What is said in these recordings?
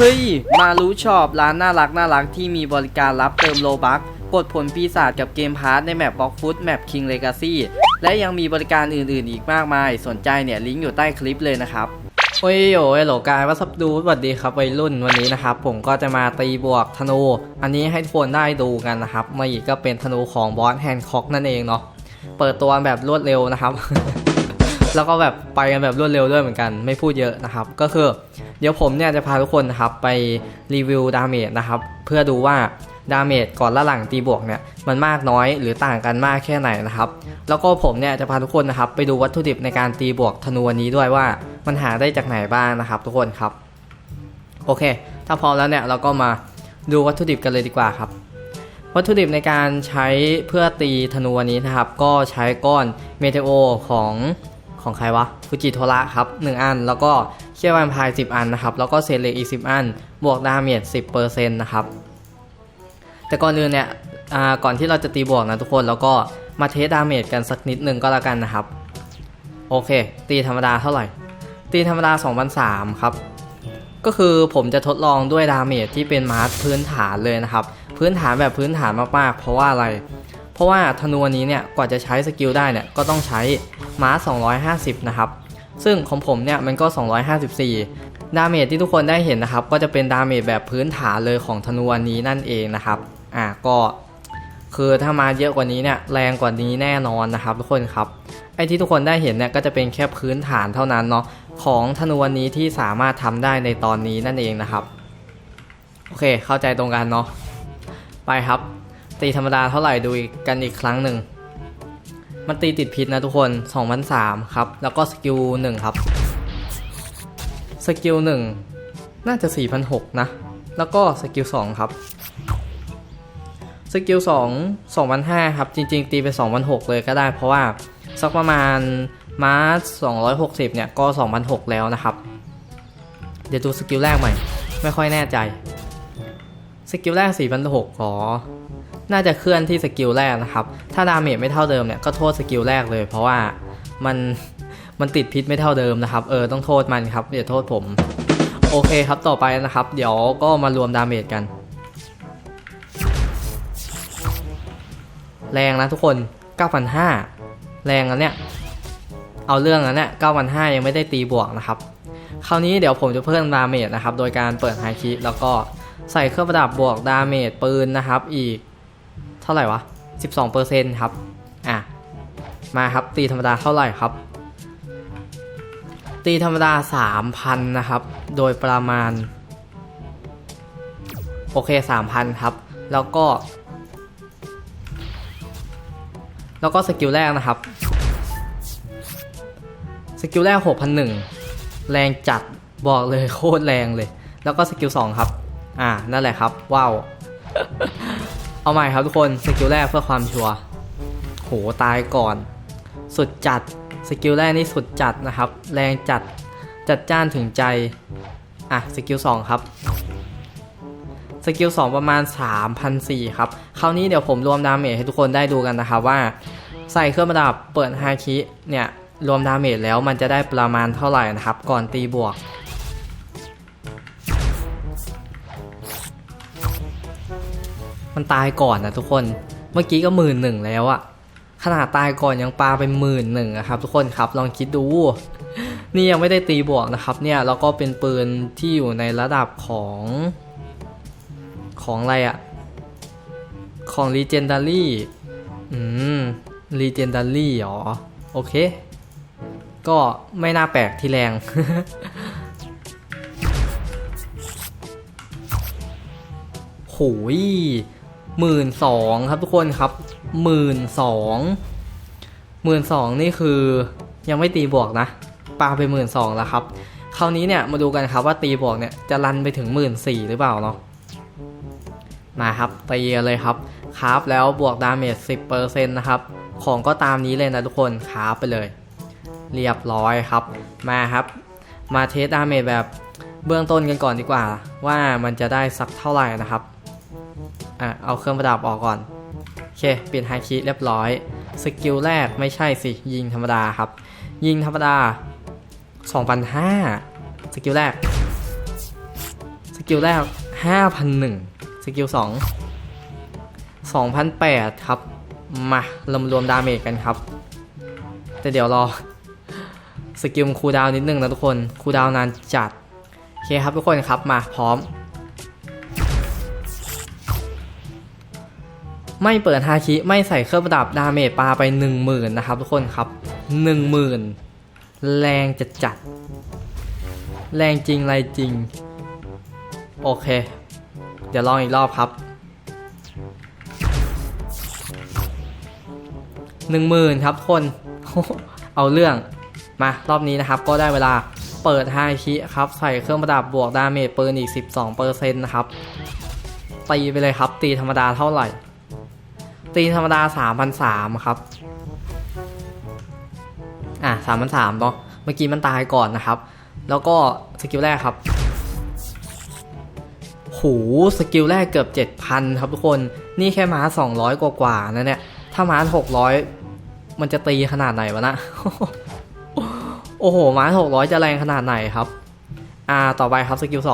เฮ้ย มารู้ชอบร้านน่ารักน่ารักที่มีบริการรับเติมโลบักกดผลปีศาจกับเกมพาร์ทในแมปบล็อกฟุตแมปคิงเลกาซี่และยังมีบริการอื่นๆ อีกมากมาย สนใจเนี่ย ลิงก์อยู่ใต้คลิปเลยนะครับโอ้ยโอ้ยโหลกายวัสับดูสวัสดีครับวัยรุ่นวันนี้นะครับ ผมก็จะมาตีบวกธนู อันนี้ให้ทุกคนได้ดูกันนะครับมาอีกก็เป็นธนูของบอสแฮนด์คอกนั่นเองเนาะเปิดตัวแบบรวดเร็วนะครับ แล้วก็แบบไปกันแบบรวดเร็วด้วยเหมือนกันไม่พูดเยอะนะครับ ก็คือเดี๋ยวผมเนี่ยจะพาทุกคนนะครับไปรีวิวดาเมจนะครับเพื่อดูว่าดาเมจก่อนและหลังตีบวกเนี่ยมันมากน้อยหรือต่างกันมากแค่ไหนนะครับแล้วก็ผมเนี่ยจะพาทุกคนนะครับไปดูวัตถุดิบในการตีบวกธนูนี้ด้วยว่ามันหาได้จากไหนบ้างนะครับ ทุกคนครับโอเค ถ้าพร้อมแล้วเนี่ยเราก็มาดูวัตถุดิบกันเลยดีกว่าครับวัตถุดิบในการใช้เพื่อตีธนูนี้นะครับ ก็ใช้ก้อนเมเทโอของ ของใครวะฟูจิโทระครับ 1 อัน แล้วก็เขี้ยวแวมไพร์10 อันนะครับ แล้วก็เซเลกอีก 10 อัน บวกดาเมจ10%นะครับ แต่ก่อนอื่นเนี่ยก่อนที่เราจะตีบวกนะทุกคนเราก็มาเทสดาเมจกันสักนิดนึงก็แล้วกันนะครับ โอเค ตีธรรมดาเท่าไหร่ ตีธรรมดา2,003ครับ ก็คือผมจะทดลองด้วยดาเมจที่เป็นมาร์พื้นฐานเลยนะครับ พื้นฐานแบบพื้นฐานมากๆ เพราะว่าอะไร เพราะว่าธนูนี้เนี่ยกว่าจะใช้สกิลได้เนี่ยก็ต้องใช้ม้า 250 นะครับ ซึ่งของผมเนี่ยมันก็ 254 ดาเมจที่ทุกคนได้เห็นนะครับ ก็จะเป็นดาเมจแบบพื้นฐานเลยของธนูนี้นั่นเองนะครับอะก็คือถ้ามาเยอะกว่านี้เนี่ยแรงกว่านี้แน่นอนนะครับ ทุกคนครับไอที่ทุกคนได้เห็นเนี่ยก็จะเป็นแค่พื้นฐานเท่านั้นเนาะของธนูนนี้ที่สามารถทำได้ในตอนนี้นั่นเองนะครับ โอเคเข้าใจตรงกันเนาะไปครับ ตีธรรมดาเท่าไหร่ดูอีกกันอีกครั้งหนึ่ง มันตีติดพิษนะทุกคน2003ครับ แล้วก็สกิล1ครับ สกิล1น่าจะ4,006นะ แล้วก็สกิล2ครับ สกิล2 2,005ครับจริงๆ ตีไป2,006เลยก็ได้ เพราะว่าสักประมาณมาร์260 เนี่ยก็2,006แล้วนะครับ เดี๋ยวดูสกิลแรกใหม่ ไม่ค่อยแน่ใจ สกิลแรก4,006ขอ น่าจะเคลื่อนที่สกิลแรกนะครับ ถ้าดาเมจไม่เท่าเดิมเนี่ยก็โทษสกิลแรกเลย เพราะว่ามันมันติดพิษไม่เท่าเดิมนะครับ เออต้องโทษมันครับอย่าโทษผม โอเคครับต่อไปนะครับ เดี๋ยวก็มารวมดาเมจกัน แรงนะทุกคน 9,500 แรงอันเนี้ยเอาเรื่องอันเนี้ย9,500 ยังไม่ได้ตีบวกนะครับ คราวนี้เดี๋ยวผมจะเพิ่มดาเมจนะครับ โดยการเปิดไฮคิแล้วก็ใส่เครื่องประดับบวกดาเมจปืนนะครับอีก ท่าไหร่วะ 12%ครับ อะ มาครับตีธรรมดาเท่าไหร่ครับ ตีธรรมดา 3,000 นะครับ โดยประมาณ โอเค 3,000 ครับ แล้วก็ แล้วก็สกิลแรกนะครับ สกิลแรก 6,001 แรงจัดบอกเลยโคตรแรงเลย แล้วก็สกิล2ครับ อ่า นั่นแหละครับ ว้าว เอาใหม่ครับทุกคนสกิลแรกเพื่อความชัวร์โหตายก่อน สุดจัดสกิลแรกนี่สุดจัดนะครับ แรงจัดจัดจ้านถึงใจ อะสกิล2ครับสกิล2ประมาณ 3,004ครับ คราวนี้เดี๋ยวผมรวมดาเมจให้ทุกคนได้ดูกันนะครับว่า ใส่เครื่องประดับเปิดฮาคิเนี่ย รวมดาเมจแล้วมันจะได้ประมาณเท่าไหร่นะครับ ก่อนตีบวก มันตายก่อนนะทุกคน เมื่อกี้ก็หมื่นหนึ่งแล้วอะขนาดตายก่อนยังปาไปหมื่นหนึ่งอะครับ ทุกคนครับลองคิดดู นี่ยังไม่ได้ตีบวกนะครับเนี่ยแล้วก็เป็นปืนที่อยู่ในระดับของของอะไรอะของ Legendary อืม Legendary อ๋อโอเค ก็ไม่น่าแปลกที่แรง โหย หมื่นสองครับทุกคนครับหมื่นสองหมื่นสองนี่คือยังไม่ตีบวกนะปาไปหมื่นสองแล้วครับคราวนี้เนี่ยมาดูกันครับว่าตีบวกเนี่ยจะรันไปถึงหมื่นสี่หรือเปล่าเนาะมาครับตีเลยครับคราฟแล้วบวกดาเมจสิบเปอร์เซ็นต์นะครับของก็ตามนี้เลยนะทุกคนคราฟไปเลย เรียบร้อยครับ มาครับ มาเทสดาเมจแบบเบื้องต้นกันก่อนดีกว่า ว่ามันจะได้สักเท่าไหร่นะครับ อะเอาเครื่องประดับออกก่อน โอเคเปลี่ยนไฮคีเรียบร้อย สกิลแรกไม่ใช่สิ ยิงธรรมดาครับ ยิงธรรมดา2,500สกิลแรก สกิลแรก 5,001 สกิล 2 2,008 ครับ มารวมรวมดาเมจกันครับ แต่เดี๋ยวรอ สกิลคูดาวนิดนึงนะทุกคน คูดาวน์นานจัด โอเคครับทุกคนครับมาพร้อม ไม่เปิดฮาคิไม่ใส่เครื่องประดับดาเมจปาไป 10,000 นะครับทุกคนครับ 10,000 แรงจัดจัดๆแรงจริงไรจริง โอเค เดี๋ยวลองอีกรอบครับหนึ่งหมื่นครับทุกคน เอาเรื่องมารอบนี้นะครับก็ได้เวลาเปิดไฮคิครับใส่เครื่องประดับบวกดาเมจปืนอีก 12%นะครับตีไปเลยครับตีธรรมดาเท่าไหร่ ตีธรรมดา3,300ครับ อะ3,300เนาะ เมื่อกี้มันตายก่อนนะครับ แล้วก็สกิลแรกครับหูสกิลแรกเกือบ 7,000 ครับทุกคน นี่แค่ม้า 200 กว่ากว่าๆนะเนี่ย ถ้าม้า 600 มันจะตีขนาดไหนวะนะ โอ้โห ม้า 600 จะแรงขนาดไหนครับ อ่า ต่อไปครับสกิล 2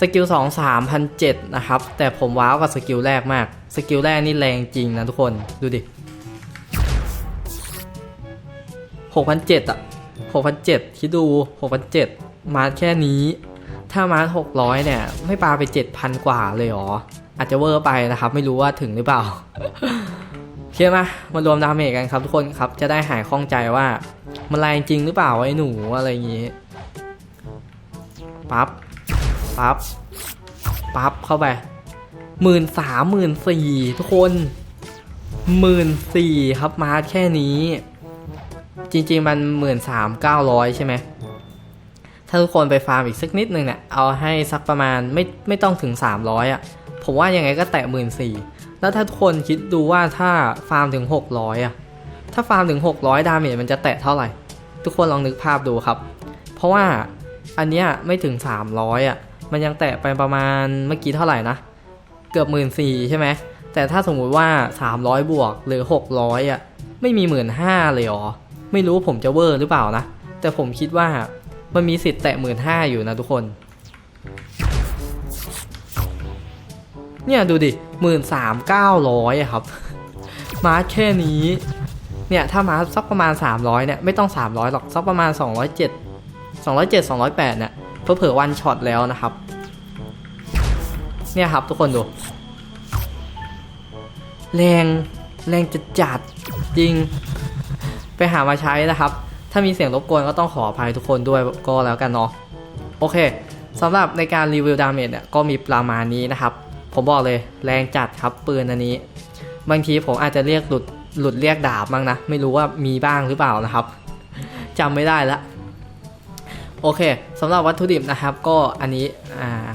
สกิล2 3,007นเจ็ดนะครับ แต่ผมว้าวกับสกิลแรกมาก สกิลแรกนี่แรงจริงนะทุกคนดูดิ6,007อะ6,007คิดดู6,007มาแค่นี้ ถ้ามา600เนี่ย ไม่ปาไป7,000กว่าเลยหรอ อาจจะเวอร์ไปนะครับ ไม่รู้ว่าถึงหรือเปล่าโอเคมามารวมดาเมจกันครับทุกคนครับจะได้หายข้องใจว่ามันแรงจริงหรือเปล่าไอ้หนูอะไรอย่างงี้ปั๊บ ปั๊บปั๊บเข้าไปหมื่นสามหมื่นสี่ทุกคนหมื่นสี่ครับมาแค่นี้ จริงๆมันหมื่นสามเก้าร้อยใช่ไหมถ้าทุกคนไปฟาร์มอีกสักนิดนึงเนี่ยเอาให้สักประมาณไม่ไม่ต้องถึง 300อะผมว่ายังไงก็แตะหมื่นสี่แล้วถ้าทุกคนคิดดูว่าถ้าฟาร์มถึง 600อะถ้าฟาร์มถึง 600 ดาเมจมันจะแตะเท่าไหร่ ทุกคนลองนึกภาพดูครับ เพราะว่าอันเนี้ยไม่ถึง 300อะ มันยังแตะไปประมาณเมื่อกี้เท่าไหร่นะ เกือบหมื่นสี่ใช่ไหม แต่ถ้าสมมุติว่า 300 บวกหรือ 600อะไม่มีหมื่นห้าเลยหรอ ไม่รู้ผมจะเวอร์หรือเปล่านะ แต่ผมคิดว่ามันมีสิทธิ์แตะหมื่นห้าอยู่นะทุกคน เนี่ยดูดิหมื่นสามเก้าร้อยครับ มาแค่นี้ เนี่ยถ้ามาสักประมาณ 300เนี่ยไม่ต้อง 300 หรอกสักประมาณ 207 207 208เนี่ย เพื่อเผื่อวันช็อตแล้วนะครับ เนี่ยครับทุกคนดู แรงแรงจะจัดจริง ไปหามาใช้นะครับ ถ้ามีเสียงรบกวนก็ต้องขออภัยทุกคนด้วยก็แล้วกันเนาะโอเคสำหรับในการรีวิวดาเมจเนี่ยก็มีประมาณนี้นะครับ ผมบอกเลยแรงจัดครับปืนอันนี้ บางทีผมอาจจะเรียกหลุดหลุดเรียกดาบบ้างนะ ไม่รู้ว่ามีบ้างหรือเปล่านะครับจำไม่ได้ละ โอเคสำหรับวัตถุดิบนะครับก็อันนี้อ่า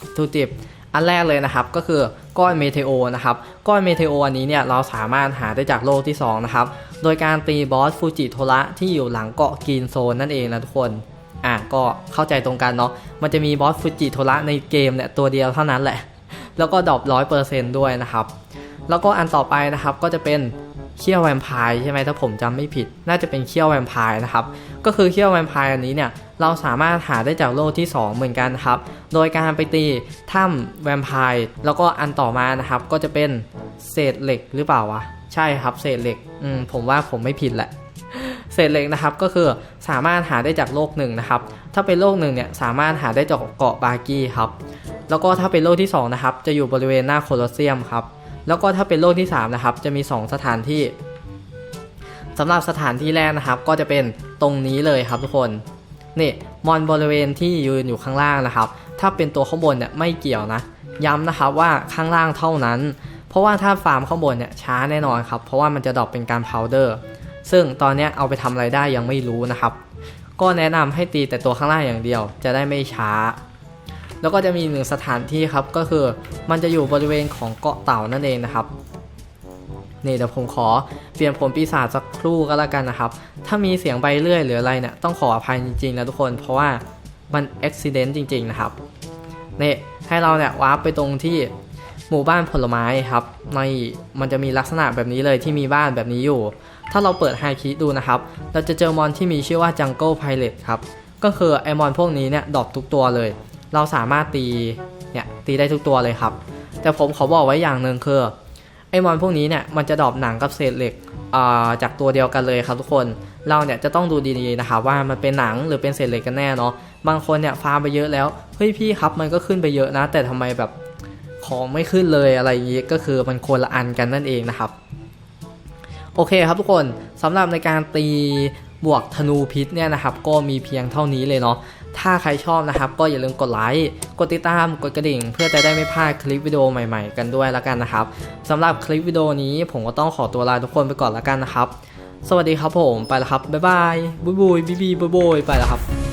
วัตถุดิบอันแรกเลยนะครับก็คือก้อนเมเทโอนะครับก้อนเมเทโออันนี้เนี่ยเราสามารถหาได้จากโลกที่2นะครับโดยการตีบอสฟูจิโทระที่อยู่หลังเกาะกรีนโซนนั่นเองนะทุกคนอะก็เข้าใจตรงกันเนาะมันจะมีบอสฟูจิโทระในเกมเนี่ยตัวเดียวเท่านั้นแหละ แล้วก็ดรอปร้อยเปอร์เซนต์ด้วยนะครับ แล้วก็อันต่อไปนะครับก็จะเป็น เขี้ยวแวมไพร์ใช่ไหมถ้าผมจำไม่ผิด น่าจะเป็นเขี้ยวแวมไพร์นะครับ ก็คือเขี้ยวแวมไพร์อันนี้เนี่ยเราสามารถหาได้จากโลกที่ 2 เหมือนกันครับ โดยการไปตีถ้ำแวมไพร์แล้วก็อันต่อมานะครับ ก็จะเป็นเศษเหล็กหรือเปล่าวะใช่ครับเศษเหล็กอืมผมว่าผมไม่ผิดแหละเศษเหล็กนะครับก็คือสามารถหาได้จากโลกหนึ่งนะครับ ถ้าเป็นโลกหนึ่งเนี่ยสามารถหาได้จากเกาะบากี้ครับ แล้วก็ถ้าเป็นโลกที่สองนะครับจะอยู่บริเวณหน้าโคลอสเซียมครับ แล้วก็ถ้าเป็นโลกที่3นะครับจะมี 2 สถานที่สำหรับสถานที่แรกนะครับ ก็จะเป็นตรงนี้เลยครับทุกคนนี่มอนบริเวณที่ยืนอยู่ข้างล่างนะครับ ถ้าเป็นตัวข้างบนเนี่ยไม่เกี่ยวนะ ย้ำนะครับว่าข้างล่างเท่านั้น เพราะว่าถ้าฟาร์มข้างบนเนี่ยช้าแน่นอนครับ เพราะว่ามันจะดรอปเป็นการพาวเดอร์ซึ่งตอนนี้เอาไปทำอะไรได้ยังไม่รู้นะครับ ก็แนะนำให้ตีแต่ตัวข้างล่างอย่างเดียว จะได้ไม่ช้า แล้วก็จะมีหนึ่งสถานที่ครับก็คือมันจะอยู่บริเวณของเกาะเต่านั่นเองนะครับนี่เดี๋ยวผมขอเปลี่ยนผลปีศาจสักครู่ก็แล้วกันนะครับ ถ้ามีเสียงใบเลื่อยหรืออะไรเนี่ยต้องขออภัยจริงๆนะทุกคน เพราะว่ามันอุบิเหตุจริง ๆ นะครับนี่ให้เราเนี่ยวาร์ปไปตรงที่หมู่บ้านผลไม้ครับในมันจะมีลักษณะแบบนี้เลยที่มีบ้านแบบนี้อยู่ ถ้าเราเปิดไฮคีดูนะครับ เราจะเจอมอนที่มีชื่อว่า Jungle Pilot ครับ ก็คือไอมอนพวกนี้เนี่ยดรอปทุกตัวเลย เราสามารถตีเนี่ยตีได้ทุกตัวเลยครับ แต่ผมขอบอกไว้อย่างหนึ่งคือไอมอนพวกนี้เนี่ยมันจะดรอปหนังกับเศษเหล็กอ่าจากตัวเดียวกันเลยครับทุกคนเราเนี่ยจะต้องดูดีๆนะครับว่ามันเป็นหนังหรือเป็นเศษเหล็กกันแน่เนาะบางคนเนี่ยฟาร์มไปเยอะแล้วเฮ้ยพี่ครับมันก็ขึ้นไปเยอะนะ แต่ทำไมแบบของไม่ขึ้นเลยอะไรอย่างงี้ก็คือมันคนละอันกันนั่นเองนะครับ โอเคครับทุกคนสำหรับในการตี บวกธนูพิษเนี่ยนะครับก็มีเพียงเท่านี้เลยเนาะถ้าใครชอบนะครับ ก็อย่าลืมกดไลค์ กดติดตาม กดกระดิ่ง เพื่อจะได้ไม่พลาดคลิปวิดีโอใหม่ๆ กันด้วยแล้วกันนะครับสำหรับคลิปวิดีโอนี้ผมก็ต้องขอตัวลาทุกคนไปก่อนแล้วกันนะครับ สวัสดีครับผมไปแล้วครับบ๊ายบายบุยบุยบีบีบุยบุยไปแล้วครับ